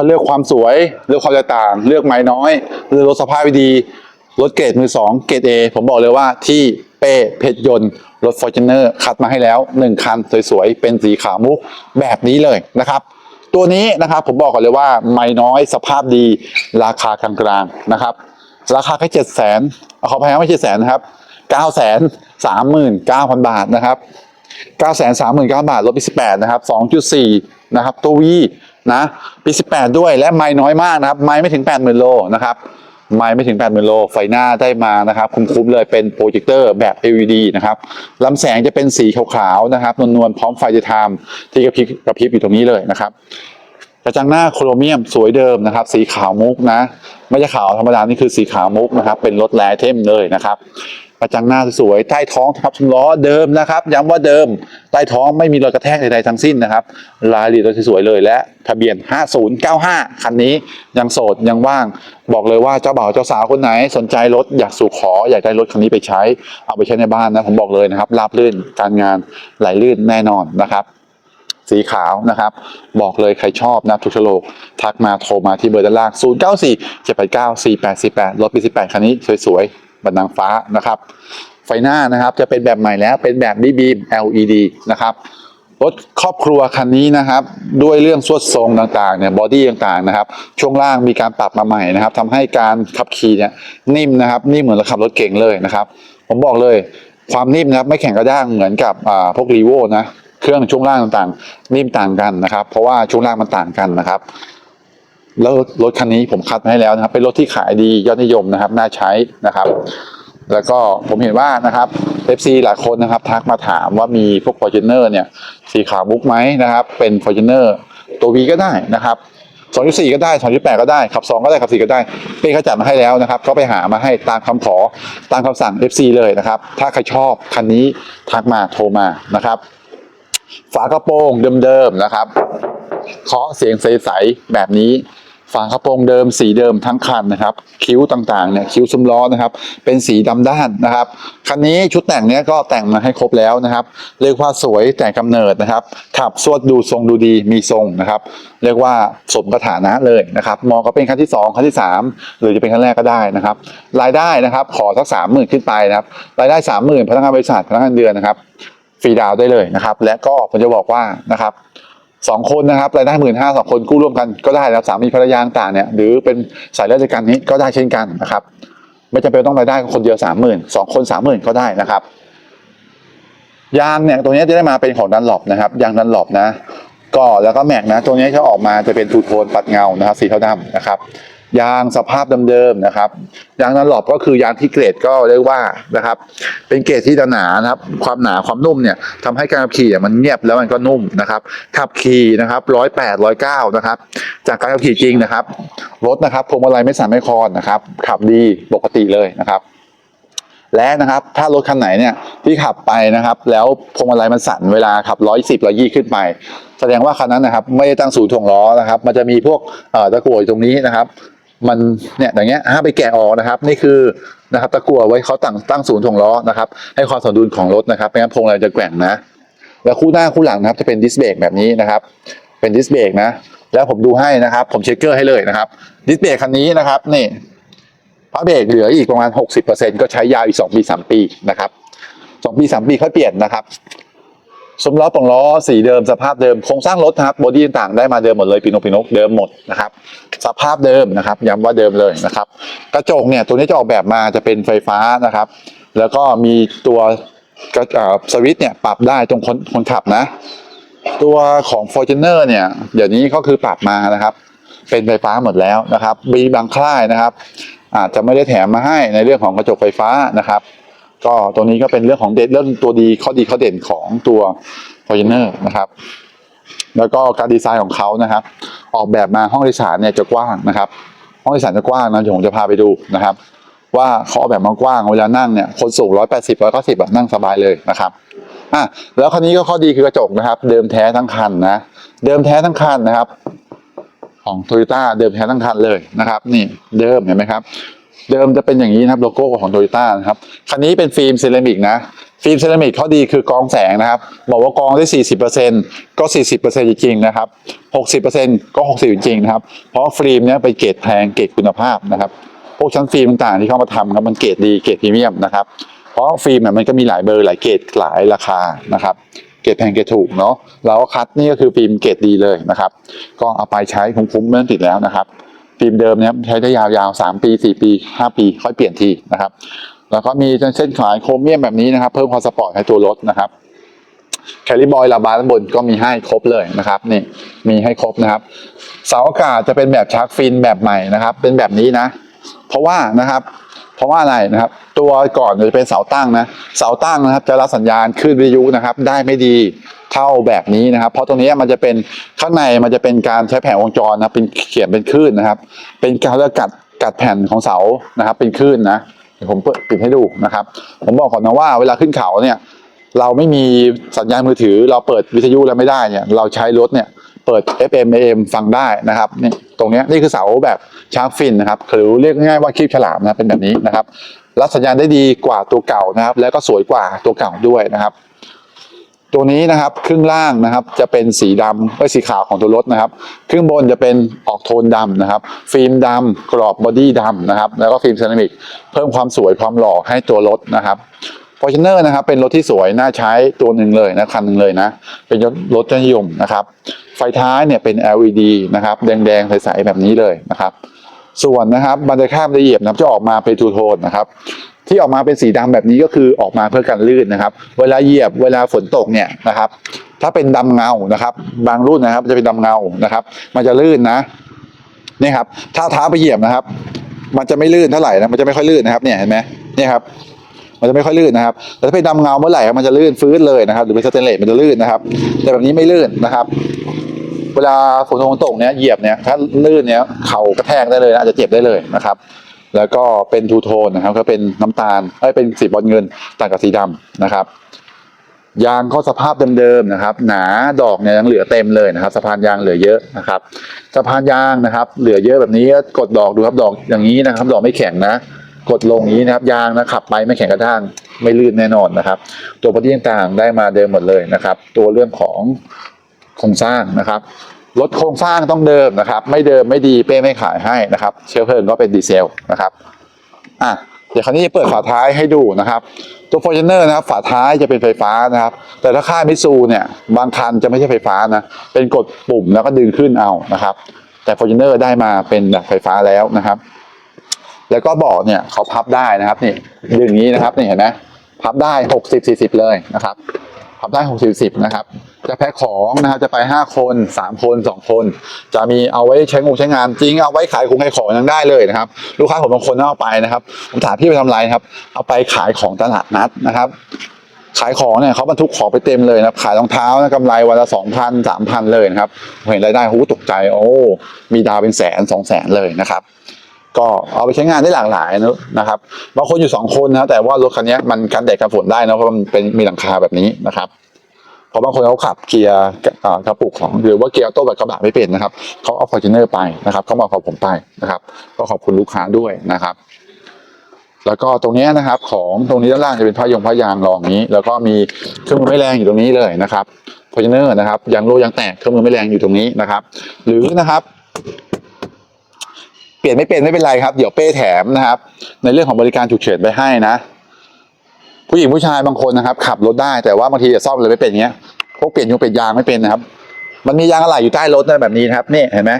เขาเลือกความสวย เลือกความแตกต่าง เลือกไม้น้อยเลือกรถสภาพดีรถเกรดมือสองเกรดเอผมบอกเลยว่าที่เป้เพชรยนต์รถฟอร์จูเนอร์คัดมาให้แล้วหนึ่งคันสวยๆ เป็นสีขาวมุกแบบนี้เลยนะครับตัวนี้นะครับผมบอกก่อนเลยว่าไม้น้อยสภาพดีราคากลางๆนะครับ ราคาแค่เจ็ดแสนขออภัยไม่ใช่แสนนะครับเก้าแสนสามหมื่นเก้าพันบาทนะครับเก้าแสนสามหมื่นเก้าบาทลดปีสิบแปดนะครับสองจุดสี่นะครับตัววี นะปีสิบแปดด้วยและไม้น้อยมากนะครับ ไม้ไม่ถึงแปดหมื่นโลนะครับไม้ไม่ถึง 80,000โลไฟหน้าได้มานะครับ คุ้มๆเลยเป็นโปรเจคเตอร์แบบ LED นะครับลำแสงจะเป็นสีขาวๆนะครับนวลๆพร้อมไฟจะทามที่กระพริบกระพริบอยู่ตรงนี้เลยนะครับกระจังหน้าโครเมียมสวยเดิมนะครับ สีขาวมุกนะ ไม่ใช่ขาวธรรมดานี่คือสีขาวมุกนะครับ เป็นรถแลเทมเลยนะครับ กระจังหน้าสวยๆใต้ท้องทับชมล้อเดิมนะครับย้ำว่าเดิมใต้ท้องไม่มีรอยกระแทกใดๆทั้งสิ้นนะครับรายละเอียดสวยๆเลยและ ทะเบียน 5095 คันนี้ยังโสดยังว่าง บอกเลยว่าเจ้าบ่าวเจ้าสาวคนไหน สนใจรถอยากสู่ขออยากได้รถคันนี้ไปใช้ เอาไปใช้ในบ้านนะผมบอกเลยนะครับราบรื่นการงานไหลลื่นแน่นอนนะครับสีขาวนะครับ บอกเลยใครชอบนะทุกชโลก ทักมาโทรมาที่เบอร์ด้านล่าง 0 9 4 7 8 9 4 8 4 8 รถปี18 คันนี้สวยๆ บันนางฟ้านะครับ ไฟหน้านะครับจะเป็นแบบใหม่แล้วเป็นแบบบีบี LED นะครับรถครอบครัวคันนี้นะครับ ด้วยเรื่องสวดทรงต่างๆเนี่ยบอดี้ต่างๆนะครับ ช่วงล่างมีการปรับมาใหม่นะครับทำให้การขับขี่เนี่ยนิ่มนะครับนิ่มเหมือนเราขับรถเก่งเลยนะครับ ผมบอกเลยความนิ่มนะครับไม่แข็งกระด้างเหมือนกับพวกรีโวนะเครื่องช่วงล่างต่างๆ นิ่มต่างกันนะครับ เพราะว่าช่วงล่างมันต่างกันนะครับ แล้วรถคันนี้ผมคัดมาให้แล้วนะครับ เป็นรถที่ขายดียอดนิยมนะครับน่าใช้นะครับ แล้วก็ผมเห็นว่านะครับเอฟซีหลายคนนะครับ ทักมาถามว่ามีพวก f o r t u n e r เนี่ยสีขาวมุกไหมนะครับ เป็น f o r t u n e r ตัว V ก็ได้นะครับ2.4 ก็ได้ 2.8 ก็ได้ขับ 2 ก็ได้ขับ 4 ก็ได้เป้เขาจัดมาให้แล้วนะครับ ก็ไปหามาให้ตามคำขอตามคำสั่ง FC เลยนะครับ ถ้าใครชอบคันนี้ทักมาโทรมานะครับ ฝากระโปรงเดิมๆนะครับเคาะเสียงใสๆแบบนี้ ฝากระโปรงเดิมสีเดิมทั้งคันนะครับ คิ้วต่างๆเนี่ยคิ้วซุ้มล้อนะครับ เป็นสีดำด้านนะครับคันนี้ชุดแต่งเนี้ยก็แต่งมาให้ครบแล้วนะครับ เรียกว่าสวยแต่กำเนิดนะครับ ขับสวดดูทรงดูดีมีทรงนะครับ เรียกว่าสมกฐานะเลยนะครับมองก็เป็นคันที่สองคันที่สามหรือจะเป็นคันแรกก็ได้นะครับ รายได้นะครับ ขอสักสามหมื่นขึ้นไปนะครับ รายได้สามหมื่นพนักงานบริษัทพนักงานเดือนนะครับฟรีดาวได้เลยนะครับ และก็ผมจะบอกว่านะครับ สองคนนะครับรายได้หมื่นห้าสองคนกู้ร่วมกันก็ได้นะครับสามีภรรยาต่างเนี่ยหรือเป็นสายเลือดเดียวกันนี้ก็ได้เช่นกันนะครับ ไม่จำเป็นต้องรายได้คนเดียวสามหมื่นสองคนสามหมื่นก็ได้นะครับยางเนี่ยตัวนี้จะได้มาเป็นของดันหลบนะครับยางดันหลบนะ ก็แล้วก็แม็กนะ ตัวนี้จะออกมาจะเป็นทูโทนปัดเงานะครับสีเทาดำนะครับ ยางสภาพเดิมๆนะครับ ยางดันหลบก็คือยางที่เกรดก็เรียกว่านะครับ เป็นเกรดที่หนานะครับ ความหนาความนุ่มเนี่ยทำให้การขับขี่มันเงียบแล้วมันก็นุ่มนะครับขับขี่นะครับร้อยแปดร้อยเก้านะครับ จากการขับขี่จริงนะครับรถนะครับพวงมาลัยไม่สั่นไม่คลอนนะครับขับดีปกติเลยนะครับและนะครับถ้ารถคันไหนเนี่ยที่ขับไปนะครับ แล้วพวงมาลัยมันสั่นเวลาขับร้อยสิบร้อยี่ขึ้นไป แสดงว่าคันนั้นนะครับ ไม่ได้ตั้งศูนย์ถ่วงล้อนะครับ มันจะมีพวกตะกั่วตรงนี้นะครับ มันเนี่ยอย่างเงี้ยห้ามไปแกะออกนะครับ นี่คือนะครับตะกั่วไว้เขาตั้งตั้งศูนย์ถ่วงล้อนะครับ ให้ความสมดุลของรถนะครับไม่งั้นพวงมาจะแกว่งนะ แล้วคู่หน้าคู่หลังนะครับ จะเป็นดิสเบรกแบบนี้นะครับ เป็นดิสเบรกนะ แล้วผมดูให้นะครับ ผมเช็คเกอร์ให้เลยนะครับดิสเบรกคันนี้นะครับนี่พระเบรกเหลืออีกประมาณ 60%ก็ใช้ยาวอีก 2 ปี 3 ปีนะครับ 2 ปี 3 ปีค่อยเปลี่ยนนะครับ สมล้อปองล้อสีเดิมสภาพเดิมโครงสร้างรถนะครับบอดี้ต่างๆได้มาเดิมหมดเลยปีนกปีนกเดิมหมดนะครับสภาพเดิมนะครับย้ำว่าเดิมเลยนะครับ กระจกเนี่ยตัวนี้จะออกแบบมาจะเป็นไฟฟ้านะครับ แล้วก็มีตัวสวิตช์เนี่ยปรับได้ตรงคนคนขับนะ ตัวของ f o r t u n e r เนี่ยเดี๋ยวนี้ก็คือปรับมานะครับ เป็นไฟฟ้าหมดแล้วนะครับมีบางค่ายนะครับ อาจจะไม่ได้แถมมาให้ในเรื่องของกระจกไฟฟ้านะครับ ก็ตัวนี้ก็เป็นเรื่องของเด่นเรื่องตัวดีข้อดีข้อเด่นของตัว f o r t u n e r นะครับ แล้วก็การดีไซน์ของเขานะครับ ออกแบบมาห้องโดยสารเนี่ยจะกว้างนะครับ ห้องโดยสารจะกว้างนะเดี๋ยวผมจะพาไปดูนะครับ ว่าเขาออกแบบมากว้างเวลานั่งเนี่ยคนสูง180 190แบบนั่งสบายเลยนะครับอะแล้วคันนี้ก็ข้อดีคือกระจกนะครับ เดิมแท้ทั้งคันนะเดิมแท้ทั้งคันนะครับ ของโตโยต้าเดิมแท้ทั้งคันเลยนะครับ นี่เดิมเห็นไหมครับ เดิมจะเป็นอย่างนี้นะครับโลโก้ของโตโยต้านะครับคันนี้เป็นฟิล์มเซรามิกนะฟิล์มเซรามิกเขาดีคือกองแสงนะครับบอกว่ากองได้ 40%ก็ 40%จริงๆนะครับ 60%ก็ 60 จริงๆนะครับ เพราะฟิล์มเนี้ยเป็นเกรดแพงเกรดคุณภาพนะครับพวกชั้นฟิล์มต่างๆที่เข้ามาทำครับมันเกรดดีเกรดพรีเมียมนะครับเพราะฟิล์มเนี่ยมันก็มีหลายเบอร์หลายเกรดหลายราคานะครับเกรดแพงเกรดถูกเนาะเราก็คัดนี่ก็คือฟิล์มเกรดดีเลยนะครับ ก็เอาไปใช้คุ้มๆไม่ต้องติดแล้วนะครับ ฟิล์มเดิมเนี่ยใช้ได้ยาวๆ 3 ปี 4 ปี 5 ปี ค่อยเปลี่ยนทีนะครับ แล้วก็มีเส้นขายโครเมียมแบบนี้นะครับ เพิ่มความสปอร์ตให้ตัวรถนะครับแคลิบอยลาบาร์ด้านบนก็มีให้ครบเลยนะครับนี่มีให้ครบนะครับเสาอากาศจะเป็นแบบชาร์กฟินแบบใหม่นะครับ เป็นแบบนี้นะ เพราะว่านะครับ เพราะว่าอะไรนะครับ ตัวก่อนจะเป็นเสาตั้งนะเสาตั้งนะครับ จะรับสัญญาณคลื่นวิทยุนะครับ ได้ไม่ดีเท่าแบบนี้นะครับ เพราะตรงนี้มันจะเป็นข้างในมันจะเป็นการใช้แผงวงจรนะเป็นเขียนเป็นคลื่นนะครับ เป็นการเลือกกัดกัดแผ่นของเสานะครับ เป็นคลื่นนะเดี๋ยวผมเปิดปิดให้ดูนะครับ ผมบอกก่อนนะว่าเวลาขึ้นเขาเนี่ย เราไม่มีสัญญาณมือถือ เราเปิดวิทยุแล้วไม่ได้เนี่ย เราใช้รถเนี่ย ปิด FM AM ฟังได้นะครับนี่ตรงนี้นี่คือเสาแบบชาร์กฟินนะครับหรือเรียกง่ายว่าคีบฉลามนะเป็นแบบนี้นะครับรับสัญญาณได้ดีกว่าตัวเก่านะครับ แล้วก็สวยกว่าตัวเก่าด้วยนะครับ ตัวนี้นะครับครึ่งล่างนะครับจะเป็นสีดำเอ้ยสีขาวของตัวรถนะครับครึ่งบนจะเป็นออกโทนดำนะครับ ฟิล์มดำกรอบบอดี้ดำนะครับ แล้วก็ฟิล์มเซรามิกเพิ่มความสวยความหล่อให้ตัวรถนะครับ f o r t u n e r นะครับเป็นรถที่สวยน่าใช้ตัวหนึ่งเลยนะคันหนึ่งเลยนะ เป็นรถรถยอดนิยมนะครับ ไฟท้ายเนี่ยเป็น LED นะครับ แดงๆ ใสๆ แบบนี้เลยนะครับ ส่วนนะครับบันไดข้ามละเอียดนะจะออกมาเป็นทูโทนนะครับที่ออกมาเป็นสีดำแบบนี้ก็คือออกมาเพื่อกันลื่นนะครับ เวลาเหยียบเวลาฝนตกเนี่ยนะครับ ถ้าเป็นดำเงานะครับ บางรุ่นนะครับจะเป็นดำเงานะครับ มันจะลื่นนะนี่ครับถ้าเท้าไปเหยียบนะครับ มันจะไม่ลื่นเท่าไหร่นะมันจะไม่ค่อยลื่นนะครับเนี่ยเห็นไหมนี่ครับ มันจะไม่ค่อยลื่นนะครับแต่ถ้าเป็นดำเงาเมื่อไหร่มันจะลื่นฟื้นเลยนะครับ หรือเป็นสเตนเลสมันจะลื่นนะครับ แต่แบบนี้ไม่ลื่นนะครับ เวลาฝนตกตกเนี้ยเหยียบเนี้ยถ้าลื่นเนี้ยเข่ากระแทกได้เลยนะอาจจะเจ็บได้เลยนะครับ แล้วก็เป็นทูโทนนะครับ ก็เป็นน้ำตาลเอ้ยเป็นสีบอลเงินต่างกับสีดำนะครับยางก็สภาพเดิมๆนะครับ หนาดอกเนี่ยยังเหลือเต็มเลยนะครับสะพานยางเหลือเยอะนะครับสะพานยางนะครับ เหลือเยอะแบบนี้กดดอกดูครับดอกอย่างนี้นะครับ ดอกไม่แข็งนะ กดลงอย่างนี้นะครับยางนะขับไปไม่แข็งกระด้างไม่ลื่นแน่นอนนะครับ ตัวพอดีต่างๆได้มาเดิมหมดเลยนะครับ ตัวเรื่องของโครงสร้างนะครับรถโครงสร้างต้องเดิมนะครับ ไม่เดิมไม่ดีเป้ไม่ขายให้นะครับ เชื้อเพลิงก็เป็นดีเซลนะครับอะเดี๋ยวคราวนี้จะเปิดฝาท้ายให้ดูนะครับ ตัว f o r t u n e r นะครับฝาท้ายจะเป็นไฟฟ้านะครับ แต่ถ้าค่ายมิซูเนี่ยบางคันจะไม่ใช่ไฟฟ้านะเป็นกดปุ่มแล้วก็ดึงขึ้นเอานะครับ แต่ f o r t u n e r ได้มาเป็นแบบไฟฟ้าแล้วนะครับ แล้วก็บาะเนี่ยเขาพับได้นะครับนี่ดึงนี้นะครับนี่เห็นไหมพับได้หกสิบสี่สิบเลยนะครับ พับได้หกสิบสิบนะครับ จะแพ็คของนะครับจะไปห้าคนสามคนสองคน จะมีเอาไว้ใช้งงใช้งานจริงเอาไว้ขายของขายของยังได้เลยนะครับ ลูกค้าผมบางคนเอาไปนะครับผมถามพี่ไปทำไรครับ เอาไปขายของตลาดนัดนะครับขายของเนี่ยเขาบรรทุกของไปเต็มเลยนะครับขายรองเท้านะกำไรวันละสองพันสามพันเลยนะครับเห็นรายได้หูตกใจ โอ้ มีดาวเป็นแสนสองแสนเลยนะครับ ก็เอาไปใช้งานได้หลากหลายนะครับบางคนอยู่สองคนนะแต่ว่ารถคันนี้มันกันแดดกันฝนได้นะเพราะมันเป็นมีหลังคาแบบนี้นะครับเพราะบางคนเขาขับเกียร์กระปุกของหรือว่าเกียร์โต้แบบกระบะไม่เป็นนะครับเขาเอาฟอร์จูเนอร์ไปนะครับเขามาขอผมไปนะครับ ก็ขอบคุณลูกค้าด้วยนะครับ แล้วก็ตรงนี้นะครับ ของตรงนี้ด้านล่างจะเป็นผ้ายงผ้ายางรองนี้ แล้วก็มีเครื่องมือไม่แรงอยู่ตรงนี้เลยนะครับฟอร์จูเนอร์นะครับยางโลยางแตกเครื่องมือไม่แรงอยู่ตรงนี้นะครับ หรือนะครับ เปลี่ยนไม่เป็นไม่เป็นไรครับ เดี๋ยวเป้แถมนะครับ ในเรื่องของบริการฉุกเฉินไปให้นะ ผู้หญิงผู้ชายบางคนนะครับ ขับรถได้แต่ว่าบางทีจะซ่อมอะไรไม่เป็นเงี้ยพวกเปลี่ยนยงเปลี่ยนยางไม่เป็นนะครับ มันมียางอะไหล่อยู่ใต้รถนะแบบนี้นะครับนี่เห็นไหม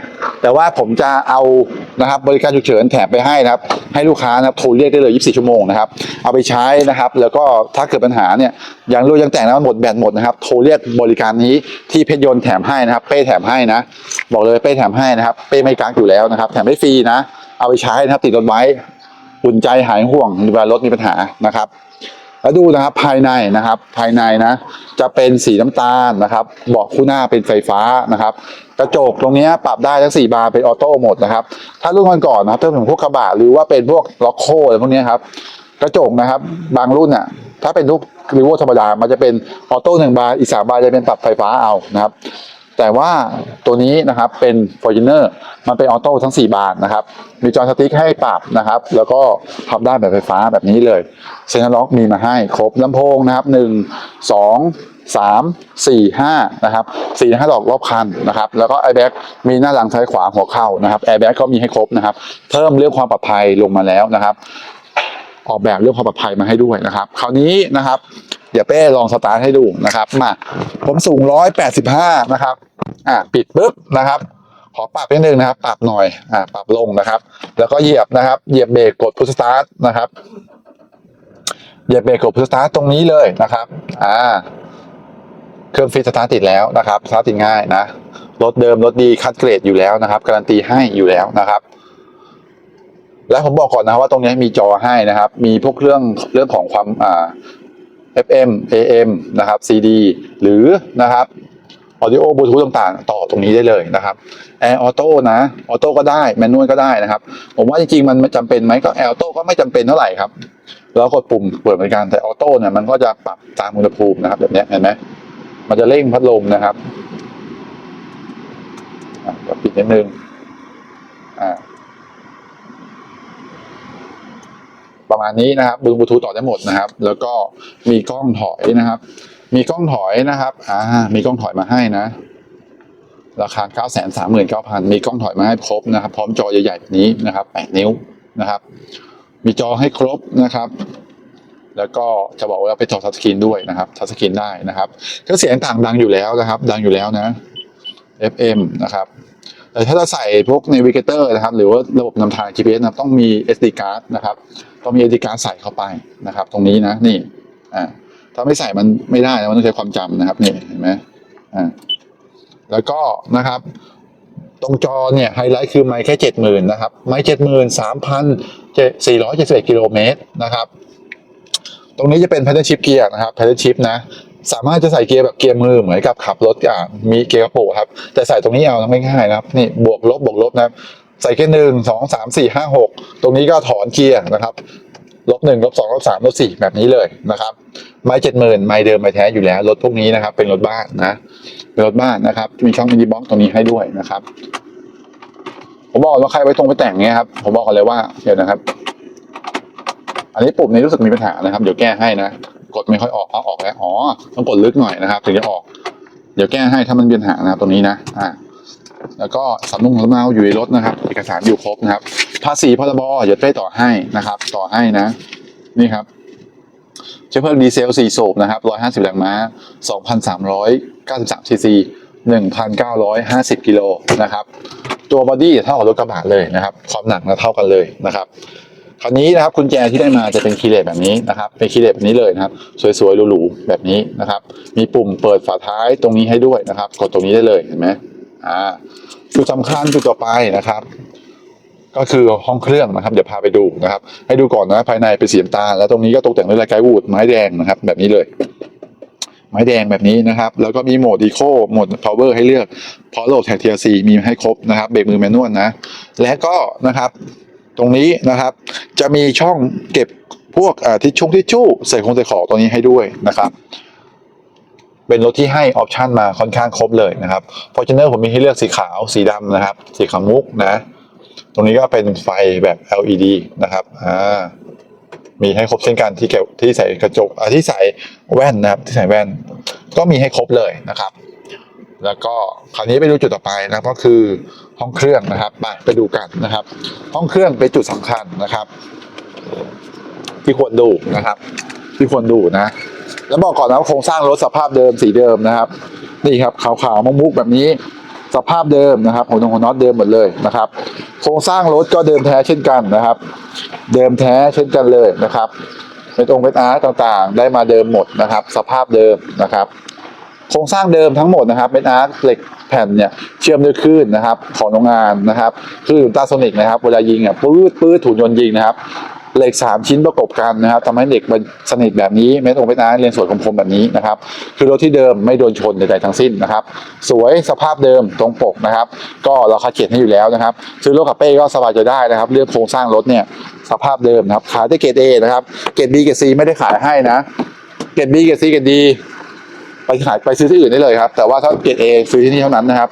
แต่ว่าผมจะเอานะครับบริการฉุกเฉินแถมไปให้นะครับ ให้ลูกค้านะครับโทรเรียกได้เลย 24 ชั่วโมงนะครับ เอาไปใช้นะครับ แล้วก็ถ้าเกิดปัญหาเนี่ยยางรั่วยางแตกแล้วมันหมดแบตหมดนะครับโทรเรียกบริการนี้ที่เพชรยนต์แถมให้นะครับ เป้แถมให้นะ บอกเลยเป้แถมให้นะครับ เป้ไม่กักอยู่แล้วนะครับ แถมให้ฟรีนะ เอาไปใช้นะครับติดรถไว้อุ่นใจหายห่วงเวลารถมีปัญหานะครับ แล้วดูนะครับภายในนะครับ ภายในนะ จะเป็นสีน้ำตาลนะครับเบาะคู่หน้าเป็นไฟฟ้านะครับ กระจกตรงนี้ปรับได้ทั้ง 4 บานเป็นออโต้หมดนะครับ ถ้ารุ่นก่อนนๆนะครับถ้าเป็นพวกกระบะหรือว่าเป็นพวกล็อกโคอะไรพวกนี้ครับกระจกนะครับ บางรุ่นอะถ้าเป็นลูกรีโวธรรมดามันจะเป็นออโต้หนึ่งบานอีกสามบานจะเป็นปรับไฟฟ้าเอานะครับ แต่ว่าตัวนี้นะครับเป็น f o r t u n e r มันเป็นออโต้ทั้ง 4 บานนะครับ มีจอสติ๊กให้ปรับนะครับ แล้วก็พับได้แบบไฟฟ้าแบบนี้เลยเซนล็อกมีมาให้ครบลำโพงนะครับ 1 2 3 4 5นะครับ4 5ดอกรอบคันนะครับ แล้วก็ airbag มีหน้าหลังซ้ายขวาหัวเข่านะครับ airbag ก็มีให้ครบนะครับ เพิ่มเรื่องความปลอดภัยลงมาแล้วนะครับ ออกแบบเรื่องความปลอดภัยมาให้ด้วยนะครับ คราวนี้นะครับ เดี๋ยวเป้ลองสตาร์ทให้ดูนะครับมาผมสูง185นะครับ อ่าปิดปุ๊บนะครับ ขอปรับนิดนึงนะครับ ปรับหน่อยอ่าปรับลงนะครับ แล้วก็เหยียบนะครับ เหยียบเบรกกดพุชสตาร์ทนะครับเหยียบเบรกกดพุชสตาร์ทตรงนี้เลยนะครับ อ่าเครื่องฟรีสตาร์ทติดแล้วนะครับสตาร์ทติดง่ายนะรถเดิมรถดีคัดเกรดอยู่แล้วนะครับการันตีให้อยู่แล้วนะครับและผมบอกก่อนนะว่าตรงนี้มีจอให้นะครับ มีพวกเรื่องเรื่องของความอ่า FM AM นะครับ CD หรือนะครับ Audio Bluetooth ต่างๆ ต่อตรงนี้ได้เลยนะครับ Air Auto นะ Auto ก็ได้ Manual ก็ได้นะครับ ผมว่าจริงๆ มันจำเป็นไหมก็ Air Auto ก็ไม่จำเป็นเท่าไหร่ครับแล้วกดปุ่มเปิดบริการแต่ Auto เนี่ยมันก็จะปรับตามอุณหภูมินะครับแบบนี้เห็นไหมมันจะเร่งพัดลมนะครับปิดนิดนึงอ่า ประมาณนี้นะครับบึงบลูทูธต่อได้หมดนะครับ แล้วก็มีกล้องถอยนะครับ มีกล้องถอยนะครับอ่ามีกล้องถอยมาให้นะ ราคา 9 3 9 0 0 0 มีกล้องถอยมาให้ครบนะครับ พร้อมจอใหญ่ๆแบบนี้นะครับ 8 นิ้วนะครับ มีจอให้ครบนะครับแล้วก็จะบอกว่าเป็นจอทัชสกรีนด้วยนะครับทัชสกรีนได้นะครับเครื่องเสียงต่างดังอยู่แล้วนะครับ ดังอยู่แล้วนะ FM นะครับ แต่ถ้าจะใส่พวก Navigator นะครับ หรือว่าระบบนำทาง GPS นะครับต้องมี SD card นะครับ ต้องมี SD card ใส่เข้าไปนะครับ ตรงนี้นะนี่อ่าถ้าไม่ใส่มันไม่ได้นะมันต้องใช้ความจำนะครับนี่เห็นไหมอ่าแล้วก็นะครับตรงจอเนี่ยไฮไลท์คือไมค์แค่เจ็ดหมื่นนะครับ ไมค์เจ็ดหมื่นสามพันสี่ร้อยเจ็ดสิบเอ็ดกิโลเมตรนะครับ ตรงนี้จะเป็น paddle shift เกียร์นะครับ paddle shift นะ สามารถจะใส่เกียร์แบบเกียร์มือเหมือนกับขับรถอะมีเกียร์กระปุกครับแต่ใส่ตรงนี้เอาไม่ง่ายนะครับนี่บวกลบบวกลบนะครับใส่แค่หนึ่งสองสามสี่ห้าหกตรงนี้ก็ถอนเกียร์นะครับลบหนึ่งลบสองลบสามลบสี่แบบนี้เลยนะครับ ไม้เจ็ดหมื่นไม้เดิมไม้แท้อยู่แล้วรถพวกนี้นะครับ เป็นรถบ้านนะ เป็นรถบ้านนะครับ มีช่องมินิบ็อกตรงนี้ให้ด้วยนะครับ ผมบอกว่าใครไว้ตรงไปแต่งเนี้ยครับ ผมบอกกันเลยว่าเดี๋ยวนะครับ อันนี้ปุ่มนี้รู้สึกมีปัญหานะครับ เดี๋ยวแก้ให้นะ กดไม่ค่อยออกเอาออกแล้วอ๋อต้องกดลึกหน่อยนะครับถึงจะออก เดี๋ยวแก้ให้ถ้ามันมีปัญหานะครับตรงนี้นะอ่าแล้วก็สำนุงสำเนาอยู่ในรถนะครับ เอกสารอยู่ครบนะครับ ภาษีพรบเดี๋ยวเป้ต่อให้นะครับ ต่อให้นะ นี่ครับเชื้อเพลิงดีเซล4สูบนะครับ150แรงม้า 2,393ซีซี1,950 กิโลนะครับ ตัวบอดี้เท่ากับรถกระบะเลยนะครับ ความหนักนะเท่ากันเลยนะครับ คราวนี้นะครับกุญแจที่ได้มาจะเป็นคีย์เลสแบบนี้นะครับเป็นคีย์เลสแบบนี้เลยนะครับ สวยๆหรูๆแบบนี้นะครับ มีปุ่มเปิดฝาท้ายตรงนี้ให้ด้วยนะครับ กดตรงนี้ได้เลยเห็นไหมอ่าจุดสำคัญจุดต่อไปนะครับ ก็คือห้องเครื่องนะครับ เดี๋ยวพาไปดูนะครับ ให้ดูก่อนนะภายในเป็นสีน้ำตาลแล้วตรงนี้ก็ตกแต่งด้วยลายไกด์วูดไม้แดงนะครับ แบบนี้เลยไม้แดงแบบนี้นะครับ แล้วก็มีโหมดอีโคโหมด power ให้เลือกพอโหลดแท็กเทียซีมีให้ครบนะครับ เบรกมือแมนนวลนะ และก็นะครับ ตรงนี้นะครับ จะมีช่องเก็บพวกทิชชุ่ทิชชู่ใส่คงใส่ของตัวนี้ให้ด้วยนะครับเป็นรถที่ให้ออปชันมาค่อนข้างครบเลยนะครับ Fortuner ผมมีให้เลือกสีขาวสีดำนะครับ สีขาวมุกนะ ตรงนี้ก็เป็นไฟแบบ LED นะครับอ่ามีให้ครบเช่นกันที่เกี่ยวที่ใส่กระจกอ่าที่ใส่แว่นนะครับที่ใส่แว่น ก็มีให้ครบเลยนะครับ แล้วก็คราวนี้ไปดูจุดต่อไปนะก็คือห้องเครื่องนะครับไปไปดูกันนะครับ ห้องเครื่องเป็นจุดสำคัญนะครับ ที่ควรดูนะครับ ที่ควรดูนะ แล้วบอกก่อนนะว่าโครงสร้างรถสภาพเดิมสีเดิมนะครับ นี่ครับขาวๆมุกๆแบบนี้สภาพเดิมนะครับหัวนงหัวน็อตเดิมหมดเลยนะครับ โครงสร้างรถก็เดิมแท้เช่นกันนะครับ เดิมแท้เช่นกันเลยนะครับเป็นองค์เป็นอาร์ต่างๆ ได้มาเดิมหมดนะครับ สภาพเดิมนะครับ โครงสร้างเดิมทั้งหมดนะครับเป็นอาร์เหล็กแผ่นเนี่ยเชื่อมด้วยคลื่นนะครับของโรงงานนะครับคลื่นอุลตาโซนิกนะครับเวลายิงอะปื๊ดปื๊ดถูกยนต์ยิงนะครับเหล็กสามชิ้นประกบกันนะครับทำให้เหล็กมันสนิทแบบนี้ไม่ตรงไม่นาร์เรียนสวยคมๆแบบนี้นะครับ คือรถที่เดิมไม่โดนชนใดๆทั้งสิ้นนะครับ สวยสภาพเดิมตรงปกนะครับ ก็เราคัดเขียนให้อยู่แล้วนะครับ ซื้อรถกับเป้ก็สบายใจได้นะครับ เรื่องโครงสร้างรถเนี่ยสภาพเดิมนะครับขายได้เกรดเอนะครับเกรดบีเกรดซีไม่ได้ขายให้นะเกรดบีเกรดซีเกรดดี ไปขายไปซื้อที่อื่นได้เลยครับ แต่ว่าถ้าเกรดเอซื้อที่นี่เท่านั้นนะครับ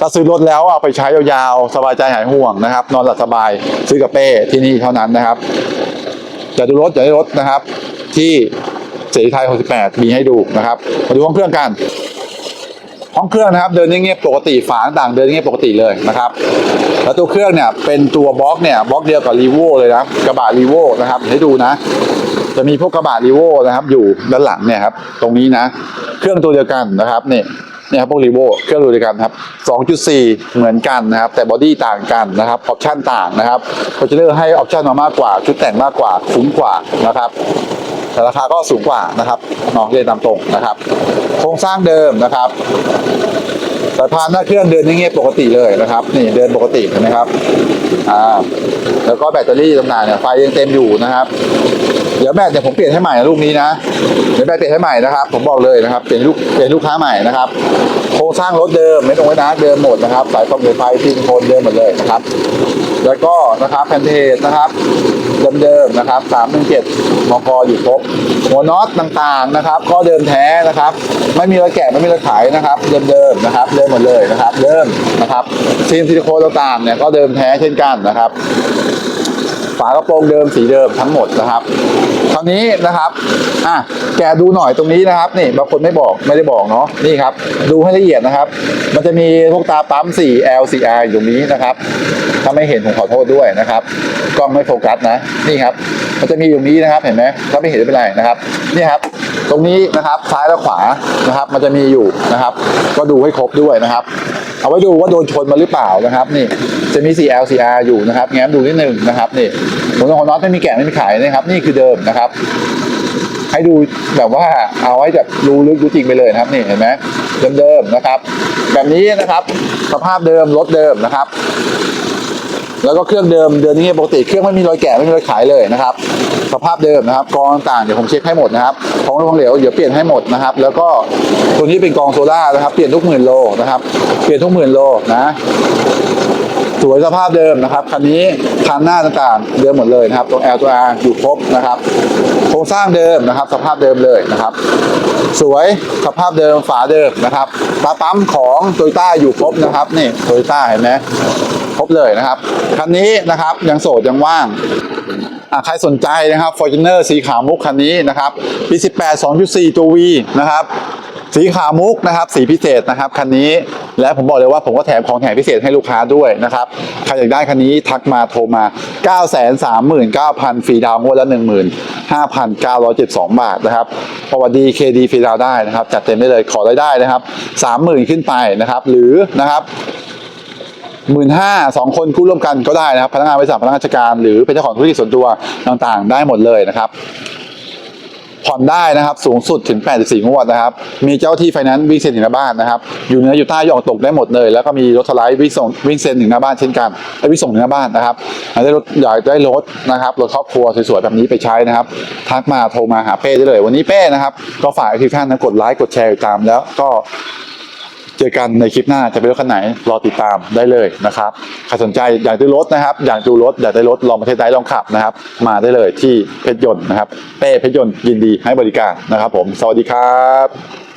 ถ้าซื้อรถแล้วเอาไปใช้ยาวๆ สบายใจหายห่วงนะครับ นอนหลับสบายซื้อกับเป้ที่นี่เท่านั้นนะครับจะดูรถจะได้รถนะครับ ที่เสรีไทย 68 มีให้ดูนะครับ มาดูห้องเครื่องกัน ห้องเครื่องนะครับเดินเงียบๆปกติฝาต่างเดินเงียบปกติเลยนะครับแล้วตัวเครื่องเนี่ยเป็นตัวบล็อกเนี่ยบล็อกเดียวกับรีโวเลยนะกระบะรีโวนะครับให้ดูนะ จะมีพวกกระบะรีโวนะครับ อยู่ด้านหลังเนี่ยครับตรงนี้นะ เครื่องตัวเดียวกันนะครับนี่เนี่ยครับพวกรีโวเครื่องตัวเดียวกันครับ 2.4 เหมือนกันนะครับ แต่บอดี้ต่างกันนะครับออปชั่นต่างนะครับโคเจเลอร์ให้ออปชั่นมามากกว่าชุดแต่งมากกว่าคุ้มกว่านะครับ แต่ราคาก็สูงกว่านะครับนองเรียนตามตรงนะครับ โครงสร้างเดิมนะครับสายพานหน้าเครื่องเดินเงียบปกติเลยนะครับ นี่เดินปกติเห็นไหมครับอ่าแล้วก็แบตเตอรี่ต่างๆเนี่ยไฟยังเต็มอยู่นะครับ เดี๋ยวแบตเนี่ยผมเปลี่ยนให้ใหม่นะลูกนี้นะเดี๋ยวแบตเปลี่ยนให้ใหม่นะครับ ผมบอกเลยนะครับเปลี่ยนลูกเปลี่ยนลูกค้าใหม่นะครับ โครงสร้างรถเดิมไม่ต้องไว้นะเดิมหมดนะครับ สายคอมพิวไฟฟินโคนเดิมหมดเลยนะครับ แล้วก็นะครับแผ่นเทสนะครับ เดิมๆนะครับ317มกอยู่ครบหัวน็อตต่างๆนะครับ ก็เดิมแท้นะครับ ไม่มีระแกะไม่มีระขายนะครับ เดิมๆนะครับ เดิมหมดเลยนะครับ เดิมนะครับซีนซิลิโคนต่างๆเนี่ยก็เดิมแท้เช่นกันนะครับ ฝากระโปรงเดิมสีเดิมทั้งหมดนะครับคราวนี้นะครับอะแกดูหน่อยตรงนี้นะครับนี่บางคนไม่บอกไม่ได้บอกเนาะนี่ครับ ดูให้ละเอียดนะครับ มันจะมีพวกตาปั๊ม 4L 4R อยู่ตรงนี้นะครับ ถ้าไม่เห็นผมขอโทษด้วยนะครับกล้องไม่โฟกัสนะนี่ครับ มันจะมีอยู่นี้นะครับเห็นไหมถ้าไม่เห็นไม่เป็นไรนะครับนี่ครับ ตรงนี้นะครับซ้ายและขวานะครับ มันจะมีอยู่นะครับ ก็ดูให้ครบด้วยนะครับเอาไว้ดูว่าโดนชนมาหรือเปล่านะครับ นี่จะมี 4L 4R อยู่นะครับ แง้มดูนิดนึงนะครับนี่หัวน็อตของน็อตไม่มีแกะไม่มีขายนะครับ นี่คือเดิมนะครับ ให้ดูแบบว่าเอาไว้แบบรู้ลึกรู้จริงไปเลยนะครับนี่เห็นไหมเดิมๆนะครับ แบบนี้นะครับ สภาพเดิมรถเดิมนะครับ แล้วก็เครื่องเดิมเดินนี่ปกติเครื่องไม่มีรอยแกะไม่มีรอยขายเลยนะครับ สภาพเดิมนะครับ กองต่างเดี๋ยวผมเช็คให้หมดนะครับของของเหลวเดี๋ยวเปลี่ยนให้หมดนะครับ แล้วก็ตัวนี้เป็นกองโซล่านะครับ เปลี่ยนทุกหมื่นโลนะครับ เปลี่ยนทุกหมื่นโลนะ สวยสภาพเดิมนะครับคันนี้คันหน้าต่างๆเดิมหมดเลยนะครับตรง L ตัว R อยู่ครบนะครับ โครงสร้างเดิมนะครับ สภาพเดิมเลยนะครับ สวยสภาพเดิมฝาเดิมนะครับตาปั๊มของโตโยต้าอยู่ครบนะครับนี่โตโยต้าเห็นไหมครบเลยนะครับคันนี้นะครับยังโสดยังว่างใครสนใจนะครับ Fortuner สีขาวมุกคันนี้นะครับปี 18 2.4 ตัว V นะครับ สีขาวมุกนะครับ สีพิเศษนะครับคันนี้ และผมบอกเลยว่าผมก็แถมของแถมพิเศษให้ลูกค้าด้วยนะครับใครอยากได้คันนี้ทักมาโทรมา 939,000ฟรีดาวงวดละ 15,972 บาทนะครับประวัดีเคดีฟรีดาวได้นะครับ จัดเต็มได้เลยขอรายได้นะครับ 30,000 ขึ้นไปนะครับ หรือนะครับหมื่นห้าสองคนคู่ร่วมกันก็ได้นะครับ พนักงานบริษัทพนักงานราชการ หรือเป็นเจ้าของธุรกิจส่วนตัวต่างๆ ได้หมดเลยนะครับ ผ่อนได้นะครับ สูงสุดถึง 84 งวดนะครับ มีเจ้าที่ไฟแนนซ์วิ่งเซ็นถึงหน้าบ้านนะครับ อยู่เหนืออยู่ใต้อยู่ออกตกได้หมดเลย แล้วก็มีรถสไลด์วิ่งส่งวิ่งเซ็นถึงหน้าบ้านเช่นกันไอ้วิ่งส่งถึงหน้าบ้านนะครับได้รถอยากได้รถนะครับรถครอบครัวสวยๆแบบนี้ไปใช้นะครับ ทักมาโทรมาหาเป้ได้เลย วันนี้เป้นะครับก็ฝากทุกท่านนะกดไลค์กดแชร์ตามแล้วก็ เจอกันในคลิปหน้าจะเป็นรถคันไหนรอติดตามได้เลยนะครับใครสนใจอยากได้รถนะครับ อยากดูรถอยากได้รถลองมาเทสได้ลองขับนะครับ มาได้เลยที่เพชรยนต์นะครับเต้เพชรยนต์ยินดีให้บริการนะครับ ผม สวัสดีครับ